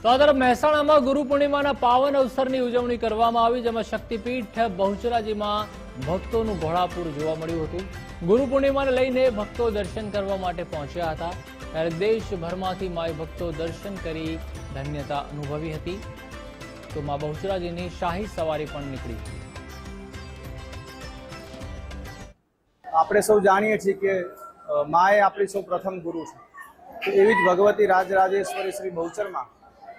તો આ તરફ મહેસાણામાં ગુરુ પૂર્ણિમાના પાવન અવસરની ઉજવણી કરવામાં આવી, જેમાં શક્તિપીઠ બહુચરાજીમાં ભક્તોનું ઘોડાપુર જોવા મળ્યું હતું. ગુરુ પૂર્ણિમાને લઈને ભક્તો દર્શન કરવા માટે પહોંચ્યા હતા. ત્યારે દેશભરમાંથી માય ભક્તો દર્શન કરી ધન્યતા અનુભવી હતી. તો મા બહુચરાજીની શાહી સવારી પણ નીકળી. આપણે સૌ જાણીએ છીએ કે માએ આપણી સૌ પ્રથમ ગુરુ છે. એવી જ ભગવતી રાજરાજેશ્વરી શ્રી બહુચરમાં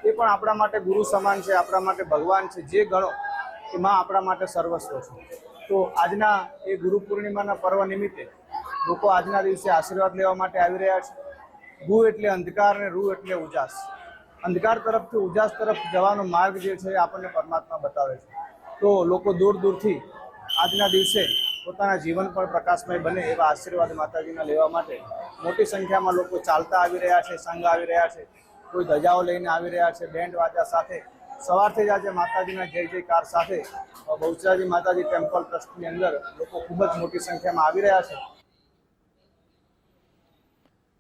એ પણ આપણા માટે ગુરુ સમાન છે, આપણા માટે ભગવાન છે, જે ગણો, એ માં આપણા માટે સર્વસ્વ છે. તો આજના એ ગુરુ પૂર્ણિમાના પર્વ નિમિત્તે લોકો આજના દિવસે આશીર્વાદ લેવા માટે આવી રહ્યા છે. ગુ એટલે અંધકાર અને રૂ એટલે ઉજાસ. અંધકાર તરફથી ઉજાસ તરફ જવાનો માર્ગ જે છે એ આપણને પરમાત્મા બતાવે છે. તો લોકો દૂર દૂરથી આજના દિવસે પોતાના જીવન પણ પ્રકાશમય બને એવા આશીર્વાદ માતાજીના લેવા માટે મોટી સંખ્યામાં લોકો ચાલતા આવી રહ્યા છે, સંઘ આવી રહ્યા છે. કોઈ ધજાઓ લઈને આવી રહ્યા છે, બેન્ડ વાજા સાથે. સવારથી જ આજે માતાજીના જય જયકાર સાથે બહુચરાજી માતાજી ટેમ્પલ ટ્રસ્ટની અંદર લોકો ખૂબ જ મોટી સંખ્યામાં આવી રહ્યા છે.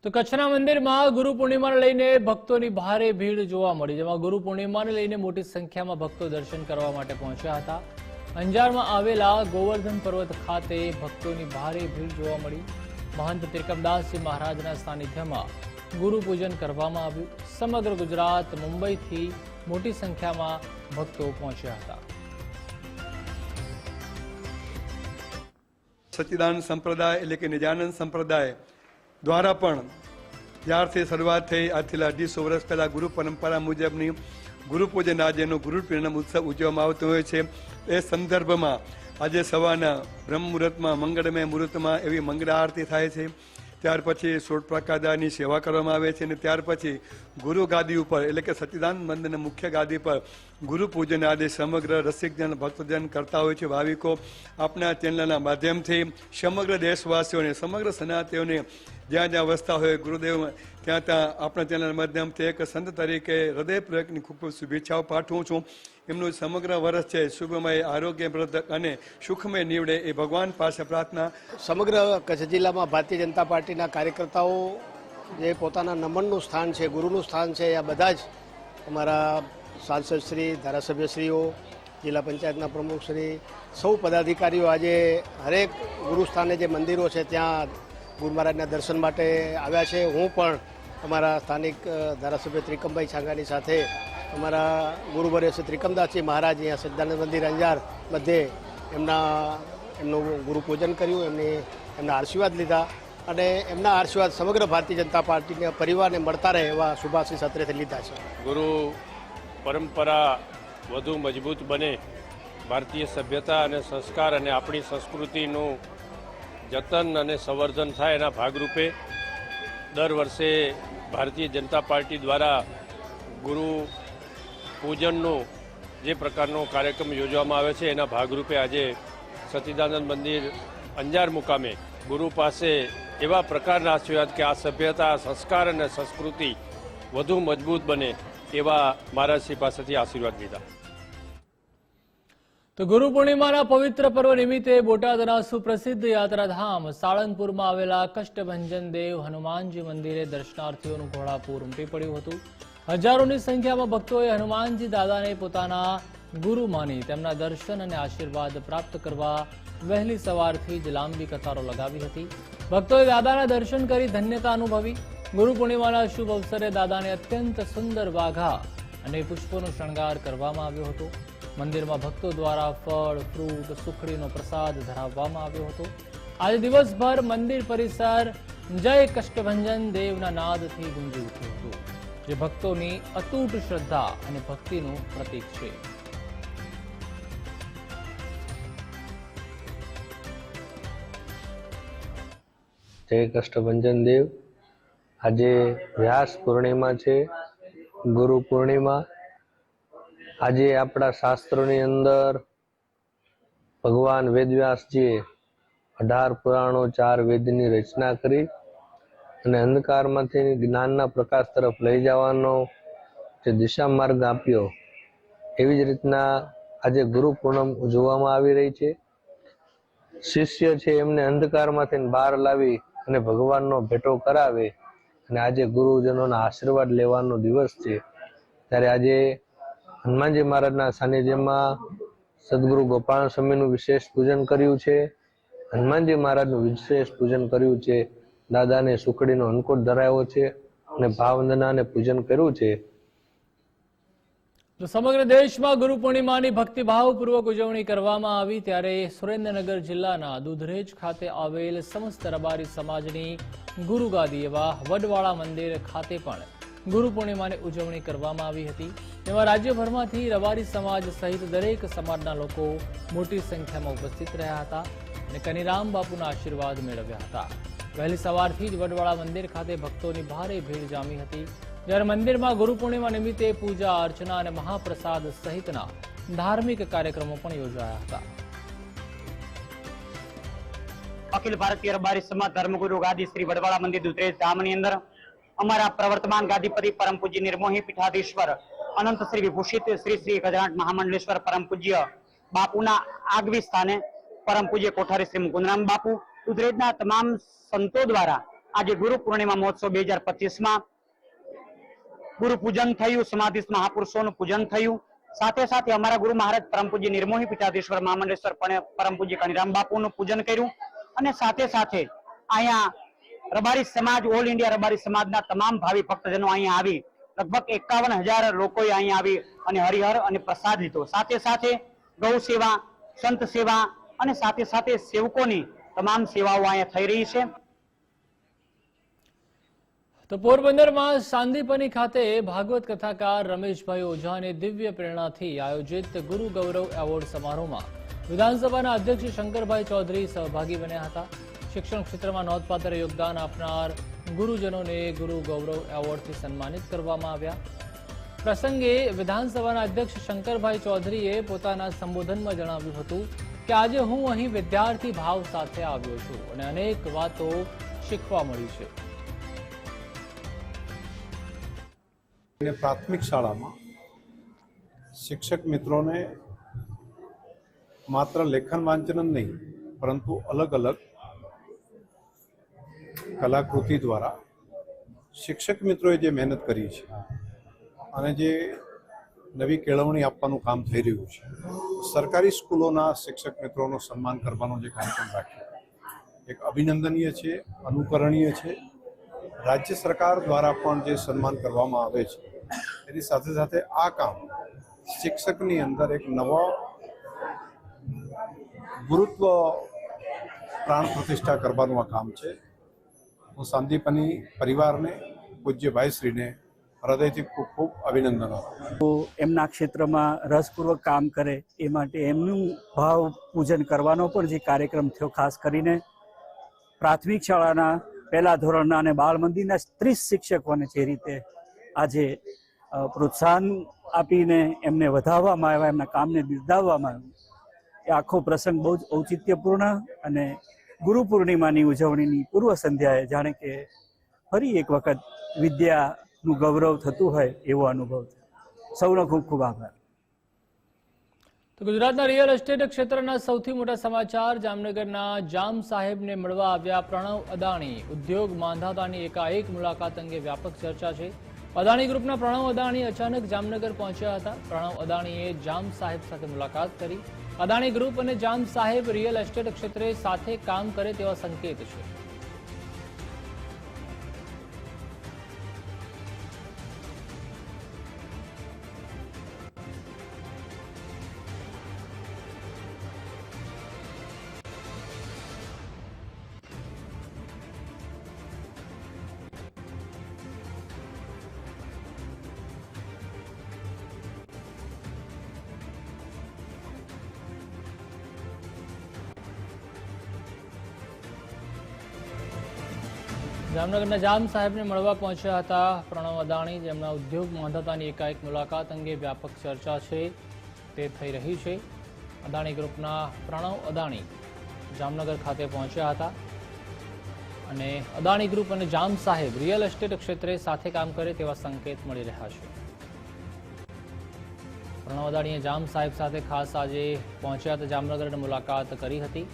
તો કચ્છના મંદિરમાં ગુરુ પૂર્ણિમાને લઈને ભક્તોની ભારે ભીડ જોવા મળી, જેમાં ગુરુ પૂર્ણિમાને લઈને મોટી સંખ્યામાં ભક્તો દર્શન કરવા માટે પહોંચ્યા હતા. અંજારમાં આવેલા ગોવર્ધન પર્વત ખાતે ભક્તોની ભારે ભીડ જોવા મળી. મહંત ત્રિકમદાસજી મહારાજના સાનિધ્યમાં ગુરુ પૂજન કરવામાં આવ્યું. સમગ્ર ગુજરાત મુંબઈથી મોટી સંખ્યામાં ભક્તો પહોંચ્યા હતા. સચ્ચિદાનંદ સંપ્રદાય એટલે કે નિજાનંદ સંપ્રદાય દ્વારા પણ જ્યારથી શરૂઆત થઈ, આજથી અઢીસો વર્ષ પહેલાં ગુરુ પરંપરા મુજબની ગુરુ પૂજન આજેનો ગુરુ ઉત્સવ ઉજવવામાં આવતો હોય છે. એ સંદર્ભમાં આજે સવારના બ્રહ્મ મુહૂર્તમાં મંગળમય મુહૂર્તમાં એવી મંગળ આરતી થાય છે. ત્યાર પછી સોળ પ્રકાદાની સેવા કરવામાં આવે છે અને ત્યાર પછી ગુરુ ગાદી ઉપર, એટલે કે સચિદાન મંદિરના મુખ્ય ગાદી પર ગુરુ પૂજન આદિ સમગ્ર રસિકજન ભક્તજન કરતા હોય છે ભાવિકો. આપણા ચેનલના માધ્યમથી સમગ્ર દેશવાસીઓને, સમગ્ર સનાતીઓને જ્યાં જ્યાં વસતા હોય ગુરુદેવ, ત્યાં ત્યાં આપણા ચેનલના માધ્યમથી એક સંત તરીકે હૃદયપૂર્વકની ખૂબ ખૂબ શુભેચ્છાઓ પાઠવું છું. એમનું સમગ્ર વર્ષ છે શુભમય આરોગ્યપ્રદ અને સુખમય નીવડે એ ભગવાન પાસે પ્રાર્થના. સમગ્ર કચ્છ જિલ્લામાં ભારતીય જનતા પાર્ટીના કાર્યકર્તાઓ જે પોતાના નમનનું સ્થાન છે, ગુરુનું સ્થાન છે, આ બધા જ અમારા સાંસદશ્રી ધારાસભ્યશ્રીઓ, જિલ્લા પંચાયતના પ્રમુખશ્રી સૌ પદાધિકારીઓ આજે હરેક ગુરુસ્થાને જે મંદિરો છે, ત્યાં ગુરુ મહારાજના દર્શન માટે આવ્યા છે. હું પણ અમારા સ્થાનિક ધારાસભ્ય ત્રિકમભાઈ છાંગાની સાથે અમારા ગુરુવર્ય શ્રી ત્રિકમદાસજી મહારાજ અહીંયા સિદ્ધાનંદ મંદિર અંજાર મધ્યે એમના એમનું ગુરુ પૂજન કર્યું, એમની એમના આશીર્વાદ લીધા અને એમના આશીર્વાદ સમગ્ર ભારતીય જનતા પાર્ટીના, પરિવારને મળતા રહે એવા શુભાશીષ અત્રેથી લીધા છે. ગુરુ પરંપરા વધુ મજબૂત બને. ભારતીય સભ્યતા અને સંસ્કાર અને આપણી સંસ્કૃતિનું જતન અને સંવર્ધન થાય એના ભાગરૂપે દર વર્ષે ભારતીય જનતા પાર્ટી દ્વારા ગુરુ પૂજનનો જે પ્રકારનો કાર્યક્રમ યોજવામાં આવે છે, એના ભાગરૂપે આજે સચ્ચિદાનંદ મંદિર અંજાર મુકામે ગુરુ પાસે એવા પ્રકારના આશીર્વાદ કે આ સભ્યતા, સંસ્કાર અને સંસ્કૃતિ વધુ મજબૂત બને એવા મહારાજશ્રી પાસેથી આશીર્વાદ લીધા. તો ગુરુ પૂર્ણિમાના પવિત્ર પર્વ નિમિત્તે બોટાદના સુપ્રસિદ્ધ યાત્રાધામ સાળંગપુરમાં આવેલા કષ્ટભંજન દેવ હનુમાનજી મંદિરે દર્શનાર્થીઓનું ઘોડાપુર ઉમટી પડ્યું હતું. હજારોની સંખ્યામાં ભક્તોએ હનુમાનજી દાદાને પોતાના ગુરુ માની તેમના દર્શન અને આશીર્વાદ પ્રાપ્ત કરવા વહેલી સવારથી જ લાંબી કતારો લગાવી હતી. ભક્તોએ દાદાના દર્શન કરી ધન્યતા અનુભવી. ગુરુ પૂર્ણિમાના શુભ અવસરે દાદાને અત્યંત સુંદર વાઘા અને પુષ્પોનો શણગાર કરવામાં આવ્યો હતો. મંદિરમાં ભક્તો દ્વારા ફળ, ફ્રૂટ, સુખડીનો પ્રસાદ ધરાવવામાં આવ્યો હતો. આજે દિવસભર મંદિર પરિસર જય કષ્ટભંજન દેવના નાદથી ગુંજી ઉઠ્યું હતું. જે ભક્તોની અતૂટ શ્રદ્ધા અને ભક્તિનું પ્રતીક છે. જય કષ્ટભંજન દેવ. આજે વ્યાસ પૂર્ણિમા છે, ગુરુ પૂર્ણિમા. આજે આપણા શાસ્ત્રોની અંદર ભગવાન વેદવ્યાસજીએ અઢાર પુરાણો ચાર વેદની રચના કરી. અને અંધકારમાંથી જ્ઞાનના પ્રકાશ તરફ લઈ જવાનો જે દિશા માર્ગ આપ્યો, એવી જ રીતના આજે ગુરુ પૂનમ ઉજવવામાં આવી રહી છે. શિષ્ય છે એમને અંધકારમાંથી બહાર લાવી અને ભગવાનનો ભેટો કરાવે અને આજે ગુરુજનોના આશીર્વાદ લેવાનો દિવસ છે. ત્યારે આજે હનુમાનજી મહારાજના સાનિધ્યમાં સદગુરુ ગોપાલ સ્વામીનું વિશેષ પૂજન કર્યું છે. હનુમાનજી મહારાજનું વિશેષ પૂજન કર્યું છે. દાદાને સુખડીનો અંકુટ ધરાયો છે અને ભાવવંદના અને પૂજન કર્યું છે. સમગ્ર દેશમાં ગુરુ પૂર્ણિમાની ભક્તિભાવપૂર્વક ઉજવણી કરવામાં આવી ત્યારે સુરેન્દ્રનગર જિલ્લાના દુધરેજ ખાતે આવેલ સમસ્ત રબારી સમાજની ગુરુગાદી એવા વડવાળા મંદિર ખાતે પણ ગુરુ પૂર્ણિમાની ઉજવણી કરવામાં આવી હતી. તેમાં રાજ્યભરમાંથી રબારી સમાજ સહિત દરેક સમાજના લોકો મોટી સંખ્યામાં ઉપસ્થિત રહ્યા હતા અને કનીરામ બાપુના આશીર્વાદ મેળવ્યા હતા. વહેલી સવારથી જ વડવાળા મંદિર ખાતે ભક્તોની ભારે ભીડ જામી હતી. જ્યારે મંદિરમાં ગુરુ પૂર્ણિમા નિમિત્તે પૂજા, અર્ચના અને મહાપ્રસાદ સહિતના ધાર્મિક કાર્યક્રમો પણ યોજાયા હતા. અખિલ ભારતીય રબારી સમાજ ધર્મગુરુ ગાદી શ્રી વડવાળા મંદિર દુધરેજ ધામની અંદર અમારા પ્રવર્તમાન ગાદીપતિ પરમ પૂજ્ય નિર્મોહી પીઠાધીશ્વર, અનંત શ્રી વિભૂષિત શ્રી શ્રી ગજરાટ મહામંડલેશ્વર પરમ પૂજ્ય બાપુના આગવી સ્થાને પરમ પૂજ્ય કોઠારી શ્રી મુકુંદરામ બાપુ દુધરેજના તમામ સંતો દ્વારા આજે ગુરુ પૂર્ણિમા મહોત્સવ બે હજાર પચીસમાં ગુરુ પૂજન થયું, સમાધિસ્થ મહાપુરુષોનું પૂજન થયું. સાથે સાથે અમારા ગુરુ મહારાજ પરમ પૂજ્ય નિર્મોહી પીઠાધીશ્વર મહામંડેશ્વર પરમ પૂજ્ય કનિરામ બાપુનું પૂજન કર્યું. અને સાથે સાથે અહીંયા રબારી સમાજ, ઓલ ઇન્ડિયા રબારી સમાજના તમામ ભાવિ ભક્તજનો અહીંયા આવી, લગભગ એકાવન હજાર લોકોએ અહીંયા આવી અને હરિહર અને પ્રસાદ લીધો. સાથે સાથે ગૌ સેવા સંત સેવા અને સાથે સાથે સેવકોની તમામ સેવાઓ અહીંયા થઈ રહી છે. તો પોરબંદરમાં સાંદીપની ખાતે ભાગવત કથાકાર રમેશભાઈ ઓઝાને દિવ્ય પ્રેરણાથી આયોજિત ગુરુ ગૌરવ એવોર્ડ સમારોહમાં વિધાનસભાના અધ્યક્ષ શંકરભાઈ ચૌધરી સહભાગી બન્યા હતા. શિક્ષણ ક્ષેત્રમાં નોંધપાત્ર યોગદાન આપનાર ગુરુજનોને ગુરુ ગૌરવ એવોર્ડથી સન્માનિત કરવામાં આવ્યા. પ્રસંગે વિધાનસભાના અધ્યક્ષ શંકરભાઈ ચૌધરીએ પોતાના સંબોધનમાં જણાવ્યું હતું કે આજે હું અહીં વિદ્યાર્થી ભાવ સાથે આવ્યો છું અને અનેક વાતો શીખવા મળી છે. પ્રાથમિક શાળામાં શિક્ષક મિત્રોને માત્ર લેખન વાંચન જ નહીં, પરંતુ અલગ અલગ કલાકૃતિ દ્વારા શિક્ષક મિત્રોએ જે મહેનત કરી છે અને જે નવી કેળવણી આપવાનું કામ થઈ રહ્યું છે. સરકારી સ્કૂલોના શિક્ષક મિત્રોનું સન્માન કરવાનો જે કાર્યક્રમ રાખ્યો. એક અભિનંદનીય છે, અનુકરણીય છે. રાજ્ય સરકાર દ્વારા પણ જે સન્માન કરવામાં આવે છે, એની સાથે સાથે આ કામ શિક્ષકની અંદર એક નવો ગુરુત્વ પ્રાણ પ્રતિષ્ઠા કરવાનું આ કામ છે. હું સાંદીપની પરિવારને પૂજ્ય ભાઈશ્રીને હૃદયથી ખૂબ ખૂબ અભિનંદન. એમના ક્ષેત્રમાં રસપૂર્વક કામ કરે એ માટે એમનું ભાવ પૂજન કરવાનો પણ જે કાર્યક્રમ થયો, ખાસ કરીને પ્રાથમિક શાળાના પહેલા ધોરણના અને બાળ મંદિરના ત્રીસ શિક્ષકોને જે રીતે આજે પ્રોત્સાહન આપીને એમને વધાવવામાં આવ્યા, એમના કામને બિરદાવવામાં આવ્યું, એ આખો પ્રસંગ બહુ જ ઔચિત્યપૂર્ણ અને ગુરુ પૂર્ણિમાની ઉજવણીની પૂર્વ સંધ્યાએ જાણે કે ફરી એક વખત વિદ્યાનું ગૌરવ થતું હોય એવો અનુભવ થયો સૌનો ખૂબ ખૂબ આભાર. તો ગુજરાતના રિયલ એસ્ટેટ ક્ષેત્રના સૌથી મોટા સમાચાર જામનગરના જામ સાહેબને મળવા આવ્યા પ્રણવ અદાણી. ઉદ્યોગ માંધાતાની એકાએક મુલાકાત અંગે વ્યાપક ચર્ચા છે. અદાણી ગ્રુપના પ્રણવ અદાણી અચાનક જામનગર પહોંચ્યા હતા. પ્રણવ અદાણીએ જામ સાહેબ સાથે મુલાકાત કરી. અદાણી ગ્રુપ અને જામ સાહેબ રિયલ એસ્ટેટ ક્ષેત્રે સાથે કામ કરે તેવા સંકેત છે. જામનગરના જામ સાહેબને મળવા પહોંચ્યા હતા પ્રણવ અદાણી. જેમના ઉદ્યોગ માંધાતાની એકાએક મુલાકાત અંગે વ્યાપક ચર્ચા છે, તે થઈ રહી છે. અદાણી ગ્રુપના પ્રણવ અદાણી જામનગર ખાતે પહોંચ્યા હતા. અને અદાણી ગ્રુપ અને જામ સાહેબ રિયલ એસ્ટેટ ક્ષેત્રે સાથે કામ કરે તેવા સંકેત મળી રહ્યા છે. પ્રણવ અદાણીએ જામ સાહેબ સાથે ખાસ આજે પહોંચ્યા હતા. જામનગરની મુલાકાત કરી હતી.